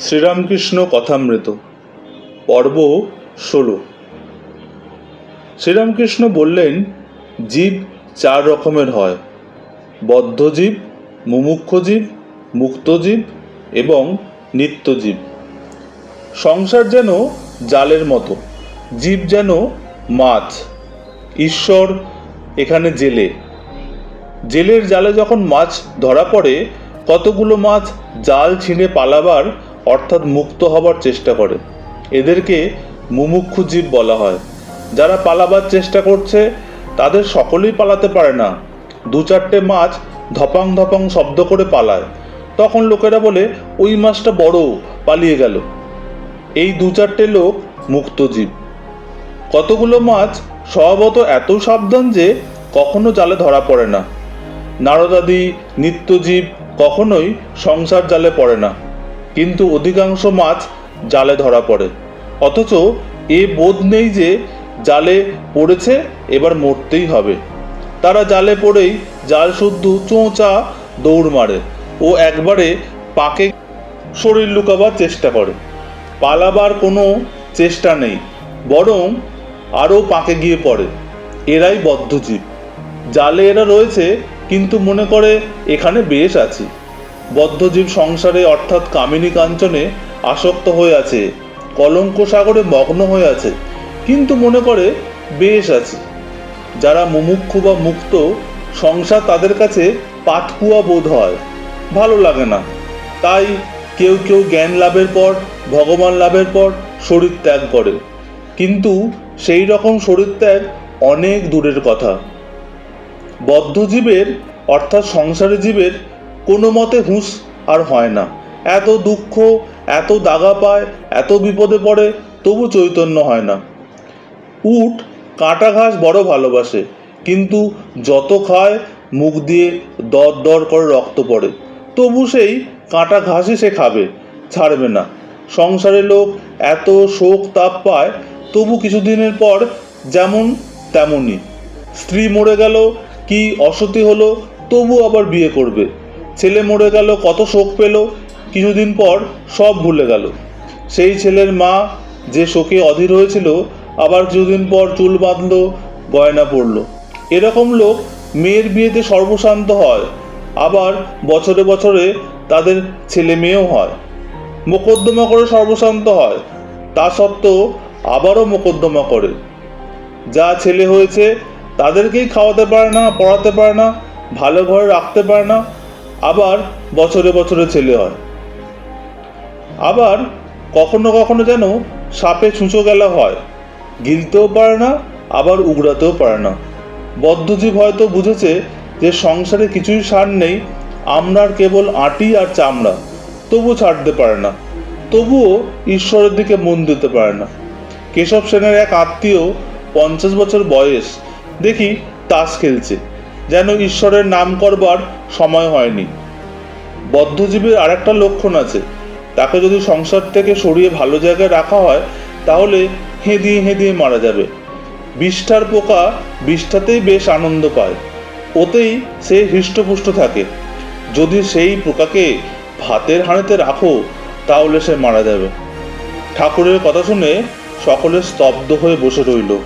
শ্রীরামকৃষ্ণ কথামৃত, পর্ব ষোলো। শ্রীরামকৃষ্ণ বললেন, জীব চার রকমের হয় বদ্ধজীব মুমুক্ষজীব মুক্তজীব এবং নিত্যজীব সংসার যেন জালের মতো, জীব যেন মাছ, ঈশ্বর এখানে জেলে। জেলের জালে যখন মাছ ধরা পড়ে, কতগুলো মাছ জাল ছিঁড়ে পালাবার অর্থাৎ মুক্ত হবার চেষ্টা করে। এদেরকে মুমুক্ষু জীব বলা হয়। যারা পালাবার চেষ্টা করছে, তাদের সকলেই পালাতে পারে না। দু চারটে মাছ ধপাং ধপাং শব্দ করে পালায়। তখন লোকেরা বলে, ওই মাছটা বড়, পালিয়ে গেল। এই দু চারটে লোক মুক্ত জীব কতগুলো মাছ স্বভাবত এত সাবধান যে কখনো জালে ধরা পড়ে না। নারদাদি, নিত্যজীব কখনোই সংসার জালে পড়ে না। কিন্তু অধিকাংশ মাছ জালে ধরা পড়ে। অথচ এ বোধ নেই যে জালে পড়েছে, এবার মরতেই হবে। তারা জালে পড়েই জাল শুদ্ধ চোঁচা দৌড় মারে ও একবারে পাকে শরীর লুকাবার চেষ্টা করে। পালাবার কোনো চেষ্টা নেই, বরং আরও পাকে গিয়ে পড়ে। এরাই বদ্ধজীব। জালে এরা রয়েছে, কিন্তু মনে করে এখানে বেশ আছি। বদ্ধজীব সংসারে, অর্থাৎ কামিনী কাঞ্চনে আসক্ত হয়ে আছে, কলঙ্ক সাগরে মগ্ন হয়ে আছে, কিন্তু মনে করে, বেশ আছে। যারা মুমুক্ষু বা মুক্ত, সংসার তাদের কাছে পাটকুয়া বোধ হয়। ভালো লাগে না। তাই কেউ কেউ জ্ঞান লাভের পর, ভগবান লাভের পর শরীর ত্যাগ করে। কিন্তু সেই রকম শরীর ত্যাগ অনেক দূরের কথা। বদ্ধজীবের, অর্থাৎ সংসারী জীবের কোনো মতে হুঁশ আর হয় না। এত দুঃখ, এত দাগা পায়, এত বিপদে পড়ে তবু চৈতন্য হয় না। উট, কাঁটা ঘাস বড় ভালোবাসে, কিন্তু যত খায় মুখ দিয়ে দর দর করে রক্ত পড়ে। তবু সেই কাঁটা ঘাসই সে খাবে, ছাড়বে না। সংসারে লোক এত শোক তাপ পায়, তবু কিছুদিনের পর যেমন তেমনই। স্ত্রী মরে গেল, কি অসতী হলো, তবু আবার বিয়ে করবে। ছেলে মরে গেল, কত শোক পেল, কিছুদিন পর সব ভুলে গেল। সেই ছেলের মা যে শোকে অধীর হয়েছিল, আবার কিছুদিন পর চুল বাঁধলো, গয়না পরলো। এরকম লোক মেয়ের বিয়েতে সর্বশান্ত হয়, আবার বছরে বছরে তাদের ছেলে মেয়েও হয়। মোকদ্দমা করে সর্বশান্ত হয়, তা সত্ত্বেও আবারও মোকদ্দমা করে। যা ছেলে হয়েছে, তাদেরকেই খাওয়াতে পারে না, পড়াতে পারে না, ভালো ঘরে রাখতে পারে না আবার বছরে বছরে ছেলে হয়। আবার কখনো কখনো যেন সাপে ছুঁচো গেলা হয়, গিলতেও পারে না, আবার উগড়াতেও পারে না। বদ্ধজীব হয়তো বুঝেছে যে সংসারে কিছুই সার নেই আমরার কেবল আটি আর চামড়া তবু ছাড়তে পারে না, তবুও ঈশ্বরের দিকে মন দিতে পারে না। কেশব সেনের এক আত্মীয় পঞ্চাশ বছর বয়স, দেখি তাস খেলছে। যেন ঈশ্বরের নাম করবার সময় হয়নি। বদ্ধজীবীর আর একটা লক্ষণ আছে। তাকে যদি সংসার থেকে সরিয়ে ভালো জায়গায় রাখা হয়, তাহলে হেঁদিয়ে হেঁদিয়ে মারা যাবে। বিষ্ঠার পোকা বিষ্ঠাতেই বেশ আনন্দ পায়। ওতেই সে হৃষ্টপুষ্ট থাকে। যদি সেই পোকাকে ভাতের হাঁড়িতে রাখো, তাহলে সে মারা যাবে। ঠাকুরের কথা শুনে সকলে স্তব্ধ হয়ে বসে রইল।